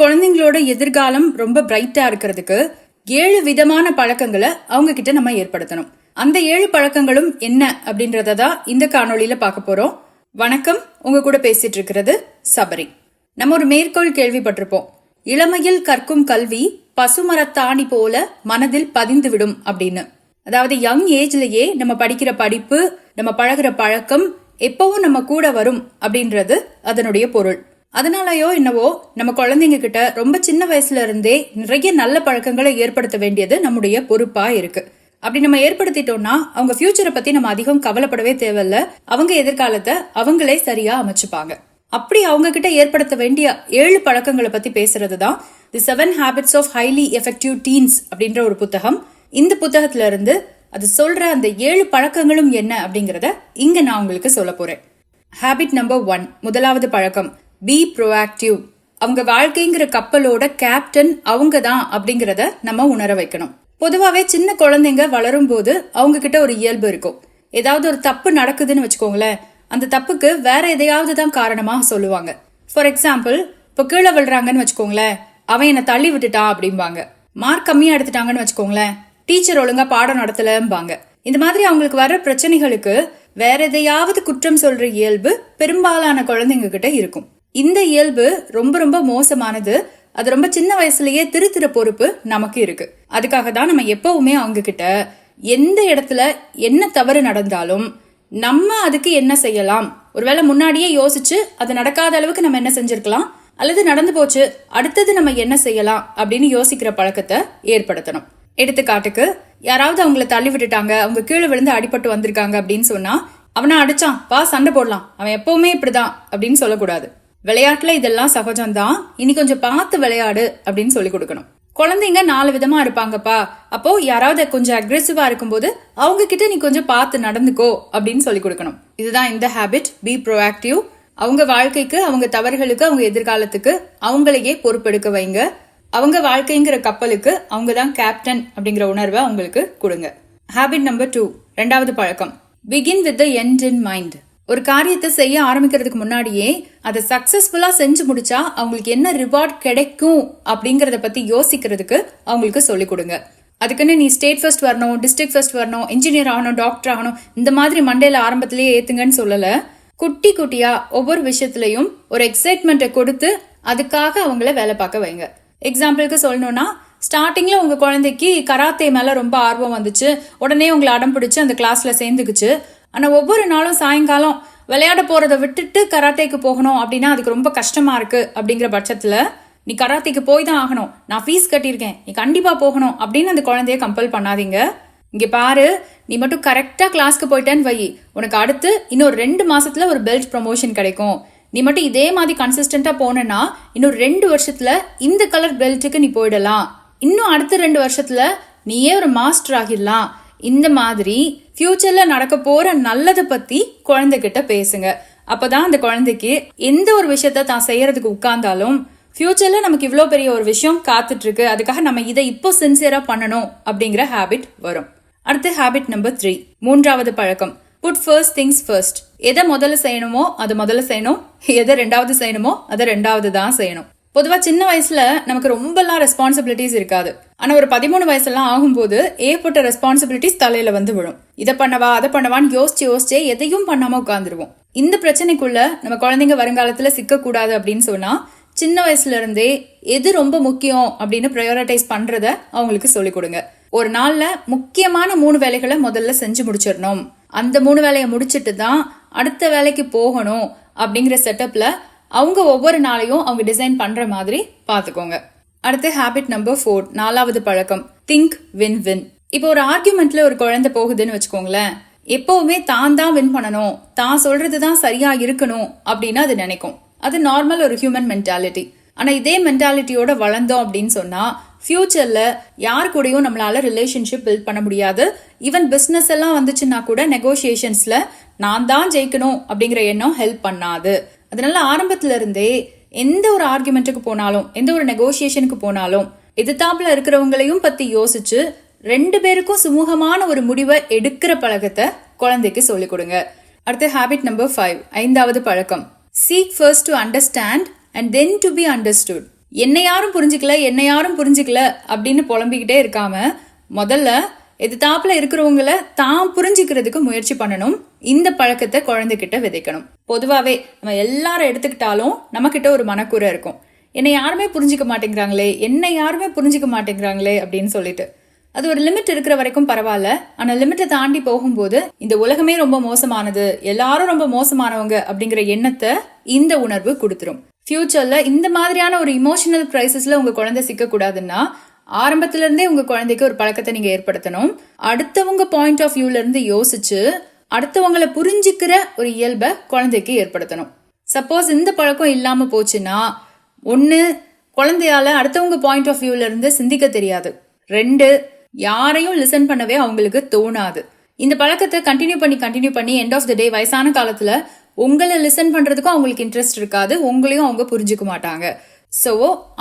குழந்தைங்களோட எதிர்காலம் ரொம்ப பிரைட்டா இருக்கிறதுக்கு ஏழு விதமான பழக்கங்களை அவங்க கிட்ட நம்ம ஏற்படுத்தணும். அந்த ஏழு பழக்கங்களும் என்ன அப்படின்றத தான் இந்த காணொளியில பார்க்க போறோம். வணக்கம். உங்க கூட பேசிட்டு இருக்கிறது சபரி. நம்ம ஒரு மேற்கோள் கேள்விப்பட்டிருப்போம். இளமையில் கற்கும் கல்வி பசுமரத்தாணி போல மனதில் பதிந்து விடும் அப்படின்னு. அதாவது யங் ஏஜ்லயே நம்ம படிக்கிற படிப்பு நம்ம பழகுற பழக்கம் எப்பவும் நம்ம கூட வரும் அப்படின்றது அதனுடைய பொருள். அதனாலயோ என்னவோ நம்ம குழந்தைங்க கிட்ட ரொம்ப சின்ன வயசுல இருந்தே நிறைய நல்ல பழக்கங்களை ஏற்படுத்த வேண்டியது நம்முடைய பொறுப்பா இருக்கு. அப்படி நம்ம ஏற்படுத்திட்டோம்னா அவங்க ஃபியூச்சரை பத்தி நம்ம அதிகம் கவலைப்படவே தேவையில்ல. அவங்க எதிர்காலத்தை அவங்களே சரியா அமைச்சுப்பாங்க. அப்படி அவங்க கிட்ட ஏற்படுத்த வேண்டிய ஏழு பழக்கங்களை பத்தி பேசுறது தான் the seven habits of highly effective teens அப்படின்ற ஒரு புத்தகம். இந்த புத்தகத்துல இருந்து அது சொல்ற அந்த ஏழு பழக்கங்களும் என்ன அப்படிங்கறத இங்க நான் உங்களுக்கு சொல்ல போறேன். ஹேபிட் நம்பர் ஒன் முதலாவது பழக்கம் பி ப்ரோஆக்டிவ் அவங்க வாழ்க்கைங்கிற கப்பலோட கேப்டன் அவங்க தான் அப்படிங்கிறத நம்ம உணர வைக்கணும். பொதுவாகவே சின்ன குழந்தைங்க வளரும் போது அவங்க கிட்ட ஒரு இயல்பு இருக்கும். ஏதாவது ஒரு தப்பு நடக்குதுன்னு வச்சுக்கோங்களேன் அந்த தப்புக்கு வேற எதையாவது தான் காரணமாக சொல்லுவாங்க. ஃபார் எக்ஸாம்பிள் இப்போ கீழே விழுறாங்கன்னு வச்சுக்கோங்களேன் அவன் என்னை தள்ளி விட்டுட்டான் அப்படிம்பாங்க. மார்க் கம்மியா எடுத்துட்டாங்கன்னு வச்சுக்கோங்களேன் டீச்சர் ஒழுங்கா பாடம் நடத்தலம்பாங்க. இந்த மாதிரி அவங்களுக்கு வர பிரச்சனைகளுக்கு வேற எதையாவது குற்றம் சொல்ற இயல்பு பெரும்பாலான குழந்தைங்க கிட்ட இருக்கும். இந்த இயல்பு ரொம்ப ரொம்ப மோசமானது. அது ரொம்ப சின்ன வயசுலயே திருத்திர பொறுப்பு நமக்கு இருக்கு. அதுக்காக தான் நம்ம எப்பவுமே அவங்க கிட்ட எந்த இடத்துல என்ன தவறு நடந்தாலும் நம்ம அதுக்கு என்ன செய்யலாம்? ஒருவேளை முன்னாடியே யோசிச்சு அது நடக்காத அளவுக்கு நம்ம என்ன செஞ்சிருக்கலாம்? அல்லது நடந்து போச்சு அடுத்தது நம்ம என்ன செய்யலாம்? அப்படின்னு யோசிக்கிற பழக்கத்தை ஏற்படுத்தணும். எடுத்துக்காட்டுக்கு யாராவது அவங்கள தள்ளி விட்டுட்டாங்க அவங்க கீழே விழுந்து அடிபட்டு வந்திருக்காங்க அப்படின்னு சொன்னா அவனை அடிச்சான் வா சண்டை போடலாம். அவன் எப்பவுமே இப்படிதான் அப்படின்னு சொல்லக்கூடாது. விளையாட்டுல இதெல்லாம் சகஜம்தான். இனி கொஞ்சம் பார்த்து விளையாடு அப்படின்னு சொல்லி கொடுக்கணும். குழந்தைங்க நாலு விதமா இருப்பாங்கப்பா. அப்போ யாராவது கொஞ்சம் அக்ரெசிவா இருக்கும்போது அவங்க கிட்ட நீ கொஞ்சம் பார்த்து நடந்துக்கோ அப்படின்னு சொல்லி கொடுக்கணும். இதுதான் இந்த ஹேபிட் பி ப்ரோஆக்டிவ் அவங்க வாழ்க்கைக்கு அவங்க தவறுகளுக்கு அவங்க எதிர்காலத்துக்கு அவங்களையே பொறுப்பெடுக்க வைங்க. அவங்க வாழ்க்கைங்கிற கப்பலுக்கு அவங்க தான் கேப்டன் அப்படிங்கிற உணர்வை அவங்களுக்கு கொடுங்க. ஹேபிட் நம்பர் டூ ரெண்டாவது பழக்கம். Begin with the end in mind ஒரு காரியத்தை செய்ய ஆரம்பிக்கிறதுக்கு முன்னாடியே அதை சக்சஸ்ஃபுல்லாக செஞ்சு முடிச்சா அவங்களுக்கு என்ன ரிவார்ட் கிடைக்கும் அப்படிங்கிறத பத்தி யோசிக்கிறதுக்கு அவங்களுக்கு சொல்லிக் கொடுங்க. அதுக்குன்னு நீ ஸ்டேட் ஃபர்ஸ்ட் வரணும் டிஸ்ட்ரிக்ட் ஃபர்ஸ்ட் வரணும் இன்ஜினியர் ஆகணும் டாக்டர் ஆகணும் இந்த மாதிரி மண்டேல ஆரம்பத்திலேயே ஏத்துங்கன்னு சொல்லலை. குட்டி குட்டியா ஒவ்வொரு விஷயத்திலையும் ஒரு எக்ஸைட்மெண்ட்டை கொடுத்து அதுக்காக அவங்கள வேலை பார்க்க வைங்க. எக்ஸாம்பிளுக்கு சொல்லணும்னா ஸ்டார்டிங்ல உங்க குழந்தைக்கு கராத்தே மேல ரொம்ப ஆர்வம் வந்துச்சு. உடனே உங்களை அடம் பிடிச்சு அந்த கிளாஸ்ல சேர்ந்துக்குச்சு. ஆனால் ஒவ்வொரு நாளும் சாயங்காலம் விளையாட போகிறத விட்டுட்டு கராத்தேக்கு போகணும் அப்படின்னா அதுக்கு ரொம்ப கஷ்டமாக இருக்குது அப்படிங்கிற பட்சத்தில் நீ கராத்தேக்கு போய் தான் ஆகணும். நான் ஃபீஸ் கட்டியிருக்கேன். நீ கண்டிப்பாக போகணும் அப்படின்னு அந்த குழந்தைய கம்பல் பண்ணாதீங்க. இங்கே பாரு நீ மட்டும் கரெக்டாக கிளாஸ்க்கு போயிட்டேன்னு வை. உனக்கு அடுத்து இன்னொரு ரெண்டு மாதத்தில் ஒரு பெல்ட் ப்ரொமோஷன் கிடைக்கும். நீ மட்டும் இதே மாதிரி கன்சிஸ்டண்ட்டாக போனேன்னா இன்னொரு ரெண்டு வருஷத்தில் இந்த கலர் பெல்ட்டுக்கு நீ போயிடலாம். இன்னும் அடுத்த ரெண்டு வருஷத்தில் நீயே ஒரு மாஸ்டர் ஆகிடலாம். இந்த மாதிரி ஃபியூச்சர்ல நடக்க போற நல்லதை பத்தி குழந்தைகிட்ட பேசுங்க. அப்பதான் அந்த குழந்தைக்கு எந்த ஒரு விஷயத்த தான் செய்யறதுக்கு உட்கார்ந்தாலும் ஃபியூச்சர்ல நமக்கு இவ்வளோ பெரிய ஒரு விஷயம் காத்துட்டு இருக்கு அதுக்காக நம்ம இதை இப்போ சின்சியரா பண்ணணும் அப்படிங்கிற ஹேபிட் வரும். அடுத்து ஹேபிட் நம்பர் த்ரீ மூன்றாவது பழக்கம். புட் ஃபர்ஸ்ட் திங்ஸ் ஃபர்ஸ்ட் எதை முதல்ல செய்யணுமோ அதை முதல்ல செய்யணும். எதை ரெண்டாவது செய்யணுமோ அதை ரெண்டாவது தான் செய்யணும். பொதுவாக சின்ன வயசில் நமக்கு ரொம்பலாம் ரெஸ்பான்சிபிலிட்டிஸ் இருக்காது. ஆனால் ஒரு பதிமூணு வயசுலாம் ஆகும்போது ஏற்பட்ட ரெஸ்பான்சிபிலிட்டிஸ் தலையில் வந்து விழும். இதை பண்ணவா அதை பண்ணவான்னு யோசிச்சு யோசிச்சே எதையும் பண்ணாமல் உட்காந்துருவோம் இந்த பிரச்சனைக்குள்ள நம்ம குழந்தைங்க வருங்காலத்தில் சிக்கக்கூடாது அப்படின்னு சொன்னால் சின்ன வயசுல இருந்தே எது ரொம்ப முக்கியம் அப்படின்னு ப்ரையாரிட்டைஸ் பண்ணுறத அவங்களுக்கு சொல்லிக் கொடுங்க. ஒரு நாளில் முக்கியமான மூணு வேலைகளை முதல்ல செஞ்சு முடிச்சிடணும். அந்த மூணு வேலையை முடிச்சிட்டு தான் அடுத்த வேலைக்கு போகணும் அப்படிங்கிற செட்டப்பில் அவங்க ஒவ்வொரு நாளையும் அவங்க டிசைன் பண்ற மாதிரி பாத்துக்கோங்க. அடுத்து ஹேபிட் நம்பர் ஃபோர் நாலாவது பழக்கம் திங்க் வின் வின் இப்போ ஒரு ஆர்குமெண்ட்ல ஒரு குழந்தை போகுதுன்னு வச்சுக்கோங்களேன். எப்பவுமே தான் தான் வின் பண்ணணும் தான் சொல்றது தான் சரியா இருக்கணும் அப்படின்னு அது நினைக்கும். அது நார்மல் ஒரு ஹியூமன் மென்டாலிட்டி ஆனா இதே மென்டாலிட்டியோட வளர்ந்தோம் அப்படின்னு சொன்னா ஃபியூச்சர்ல யார் கூடயும் நம்மளால ரிலேஷன்ஷிப் பில்ட் பண்ண முடியாது. ஈவன் பிசினஸ் எல்லாம் வந்துச்சுன்னா கூட நெகோசியேஷன்ஸ்ல நான் தான் ஜெயிக்கணும் அப்படிங்கிற எண்ணம் ஹெல்ப் பண்ணாது. அதனால ஆரம்பத்துல இருந்தே எந்த ஒரு ஆர்குமெண்ட்டுக்கு போனாலும் எந்த ஒரு நெகோசியேஷனுக்கு போனாலும் எதிர்த்தாப்புல இருக்கிறவங்களையும் பத்தி யோசிச்சு ரெண்டு பேருக்கும் சுமூகமான ஒரு முடிவை எடுக்கிற பழக்கத்தை குழந்தைக்கு சொல்லிக் கொடுங்க. அடுத்து ஹேபிட் நம்பர் ஃபைவ் ஐந்தாவது பழக்கம். Seek first to understand and then to be understood என்னை யாரும் புரிஞ்சுக்கல என்னை யாரும் புரிஞ்சுக்கல அப்படின்னு புலம்பிக்கிட்டே இருக்காம முதல்ல எதிர்த்தாப்புல இருக்கிறவங்கள தான் புரிஞ்சுக்கிறதுக்கு முயற்சி பண்ணணும். இந்த பழக்கத்தை குழந்தைகிட்ட விதைக்கணும். பொதுவாவே நம்ம எல்லாரும் எடுத்துக்கிட்டாலும் நம்ம கிட்ட ஒரு மனக்குறை இருக்கும். என்னை யாருமே புரிஞ்சுக்க மாட்டேங்கிறாங்களே என்னை யாருமே புரிஞ்சுக்க மாட்டேங்கிறாங்களே அப்படின்னு சொல்லிட்டு. அது ஒரு லிமிட் இருக்கிற வரைக்கும் பரவாயில்ல. ஆனா லிமிட்டை தாண்டி போகும்போது இந்த உலகமே ரொம்ப மோசமானது எல்லாரும் ரொம்ப மோசமானவங்க அப்படிங்கிற எண்ணத்தை இந்த உணர்வு கொடுத்துரும். ஃபியூச்சர்ல இந்த மாதிரியான ஒரு இமோஷனல் கிரைசிஸ்ல உங்க குழந்தை சிக்க கூடாதுன்னா இருந்தே உங்க குழந்தைக்கு ஒரு பழக்கத்தை நீங்க ஏற்படுத்தணும். அடுத்தவங்க பாயிண்ட் ஆஃப் வியூல இருந்து யோசிச்சு அடுத்தவங்களை புரிஞ்சுக்கிற ஒரு இயல்பை குழந்தைக்கு ஏற்படுத்தணும். சப்போஸ் இந்த பழக்கம் இல்லாம போச்சுன்னா ஒன்னு குழந்தையால அடுத்தவங்க பாயிண்ட் ஆஃப் வியூல இருந்து சிந்திக்க தெரியாது. ரெண்டு யாரையும் லிசன் பண்ணவே அவங்களுக்கு தோணாது. இந்த பழக்கத்தை கண்டினியூ பண்ணி கண்டினியூ பண்ணி எண்ட் ஆஃப் த டே வயசான காலத்துல உங்களை லிசன் பண்றதுக்கும் அவங்களுக்கு இன்ட்ரெஸ்ட் இருக்காது உங்களையும் அவங்க புரிஞ்சுக்க மாட்டாங்க. ஸோ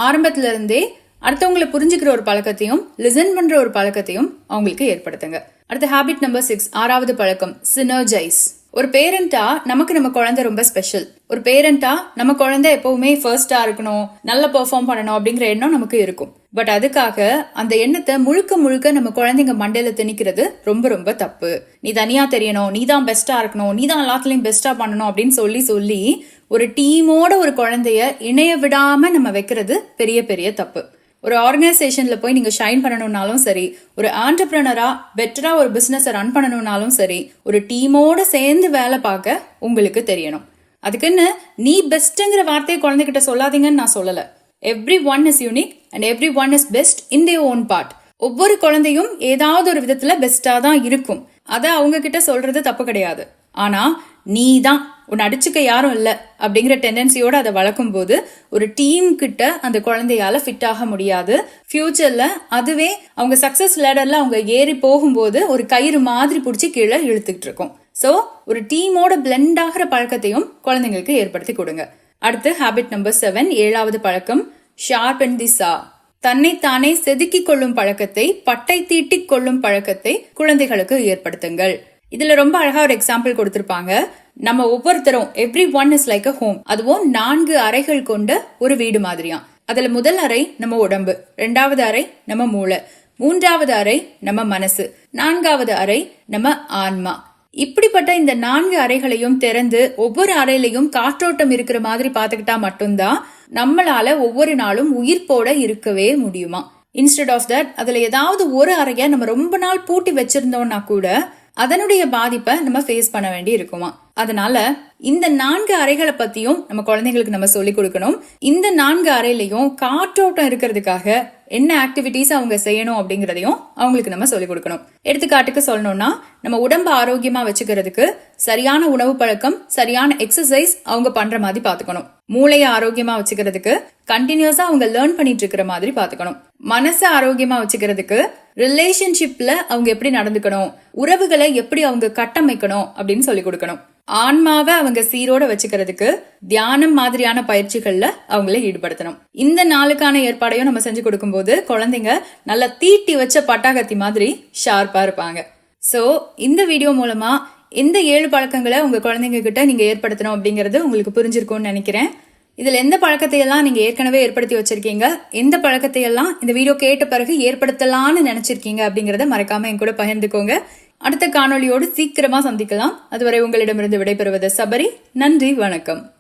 ஆரம்பத்துல இருந்தே அடுத்தவங்களை புரிஞ்சுக்கிற ஒரு பழக்கத்தையும் லிசன் பண்ற ஒரு பழக்கத்தையும் அவங்களுக்கு ஏற்படுத்துங்க. அடுத்த ஹாபிட் நம்பர் சிக்ஸ் ஆறாவது பழக்கம் சினர்ஜைஸ் ஒரு பேரண்டா நமக்கு நம்ம குழந்தை ரொம்ப ஸ்பெஷல் ஒரு பேரண்டா நம்ம குழந்தை எப்பவுமே ஃபர்ஸ்டா இருக்கணும் நல்லா பெர்ஃபார்ம் பண்ணணும் அப்படிங்கிற எண்ணம் நமக்கு இருக்கும். பட் அதுக்காக அந்த எண்ணத்தை முழுக்க முழுக்க நம்ம குழந்தைங்க மண்டையில திணிக்கிறது ரொம்ப ரொம்ப தப்பு. நீ தனியா தெரியணும் நீ தான் பெஸ்டா இருக்கணும் நீ தான் எல்லாத்துலயும் பெஸ்டா பண்ணணும் அப்படின்னு சொல்லி சொல்லி ஒரு டீமோட ஒரு குழந்தைய இணைய விடாம நம்ம வைக்கிறது பெரிய பெரிய தப்பு. ஒரு ஆர்கனைசேஷனில் போய் நீங்கள் ஷைன் பண்ணணும்னாலும் சரி ஒரு ஆண்டர்பிரனராக பெட்டராக ஒரு பிஸ்னஸை ரன் பண்ணணும்னாலும் சரி ஒரு டீமோடு சேர்ந்து வேலை பார்க்க உங்களுக்கு தெரியணும். அதுக்குன்னு நீ பெஸ்ட்டுங்கிற வார்த்தையை குழந்தைகிட்ட சொல்லாதீங்கன்னு நான் சொல்லலை. Every one is unique and every one is best in their own part ஒவ்வொரு குழந்தையும் ஏதாவது ஒரு விதத்துல பெஸ்டா தான் இருக்கும். அதை அவங்க கிட்ட சொல்றது தப்பு கிடையாது. ஆனா நீ தான் உன்னை அடிச்சுக்க யாரும் இல்லை அப்படிங்கிற டெண்டன்சியோட அதை வளர்க்கும் போது ஒரு டீம் கிட்ட அந்த குழந்தையால ஃபிட் ஆக முடியாது. ஃபியூச்சர்ல அதுவே அவங்க சக்சஸ் லேடர்ல அவங்க ஏறி போகும்போது ஒரு கயிறு மாதிரி பிடிச்சி கீழே இழுத்துக்கிட்டு இருக்கும். ஸோ ஒரு டீமோட பிளெண்ட் ஆகிற பழக்கத்தையும் குழந்தைங்களுக்கு ஏற்படுத்தி கொடுங்க. அடுத்து ஹேபிட் நம்பர் செவன் ஏழாவது பழக்கம் ஷார்ப் அண்ட் தி சா தன்னைத்தானே செதுக்கிக் கொள்ளும் பழக்கத்தை பட்டை தீட்டிக் கொள்ளும் பழக்கத்தை குழந்தைகளுக்கு ஏற்படுத்துங்கள். இதுல ரொம்ப அழகா ஒரு எக்ஸாம்பிள் கொடுத்திருப்பாங்க. நம்ம ஒவ்வொருத்தரும் every one is like a home அதுவும் நான்கு அறைகள் கொண்ட ஒரு வீடு மாதிரியா அதுல முதல் அறை நம்ம உடம்பு ரெண்டாவது அறை நம்ம மூளை மூன்றாவது அறை நம்ம மனசு நான்காவது அறை நம்ம ஆன்மா. இப்படிப்பட்ட இந்த நான்கு அறைகளையும் திறந்து ஒவ்வொரு அறையிலையும் காற்றோட்டம் இருக்கிற மாதிரி பாத்துக்கிட்டா மட்டும்தான் நம்மளால ஒவ்வொரு நாளும் உயிர்ப்போட இருக்கவே முடியுமா? இன்ஸ்டெட் ஆஃப் தட் அதுல ஏதாவது ஒரு அறைய நம்ம ரொம்ப நாள் பூட்டி வச்சிருந்தோம்னா கூட அதனுடைய பாதிப்பை நம்ம ஃபேஸ் பண்ண வேண்டி இருக்குமா? அதனால இந்த நான்கு அறைகளை பத்தியும் நம்ம குழந்தைங்களுக்கு நம்ம சொல்லி கொடுக்கணும். இந்த நான்கு அறையிலையும் காற்றோட்டம் இருக்கிறதுக்காக என்ன ஆக்டிவிட்டிஸ் அவங்க செய்யணும் அப்படிங்கறதையும் அவங்களுக்கு நம்ம சொல்லிக் கொடுக்கணும். எடுத்துக்காட்டுக்கு சொல்லணும்னா நம்ம உடம்ப ஆரோக்கியமா வச்சுக்கிறதுக்கு சரியான உணவு பழக்கம் சரியான எக்ஸசைஸ் அவங்க பண்ற மாதிரி பாத்துக்கணும் மூளையை ஆரோக்கியமா வச்சுக்கிறதுக்கு கண்டினியூஸா அவங்க லேர்ன் பண்ணிட்டு இருக்கிற மாதிரி பாத்துக்கணும் மனசை ஆரோக்கியமா வச்சுக்கிறதுக்கு ரிலேஷன்ஷிப்ல அவங்க எப்படி நடந்துக்கணும்? உறவுகளை எப்படி அவங்க கட்டமைக்கணும்? அப்படின்னு சொல்லி கொடுக்கணும். ஆன்மாவை அவங்க சீரோட வச்சுக்கிறதுக்கு தியானம் மாதிரியான பயிற்சிகள்ல அவங்கள ஈடுபடுத்தணும். இந்த நாளுக்கான ஏற்பாடையும் நம்ம செஞ்சு கொடுக்கும்போது குழந்தைங்க நல்லா தீட்டி வச்ச பட்டாகத்தி மாதிரி ஷார்ப்பா இருப்பாங்க. சோ இந்த வீடியோ மூலமா இந்த ஏழு பழக்கங்களை உங்க குழந்தைங்க கிட்ட நீங்க ஏற்படுத்தணும் அப்படிங்கறது உங்களுக்கு புரிஞ்சிருக்கும்னு நினைக்கிறேன். இதில் எந்த பழக்கத்தையெல்லாம் நீங்கள் நீங்க ஏற்கனவே ஏற்படுத்தி வச்சிருக்கீங்க? எந்த பழக்கத்தையெல்லாம் இந்த வீடியோ கேட்ட பிறகு ஏற்படுத்தலாம்னு நினச்சிருக்கீங்க அப்படிங்கிறத மறக்காமல் என் கூட பகிர்ந்துக்கோங்க. அடுத்த காணொளியோடு சீக்கிரமாக சந்திக்கலாம். அதுவரை உங்களிடமிருந்து விடைபெறுவது சபரி. நன்றி வணக்கம்.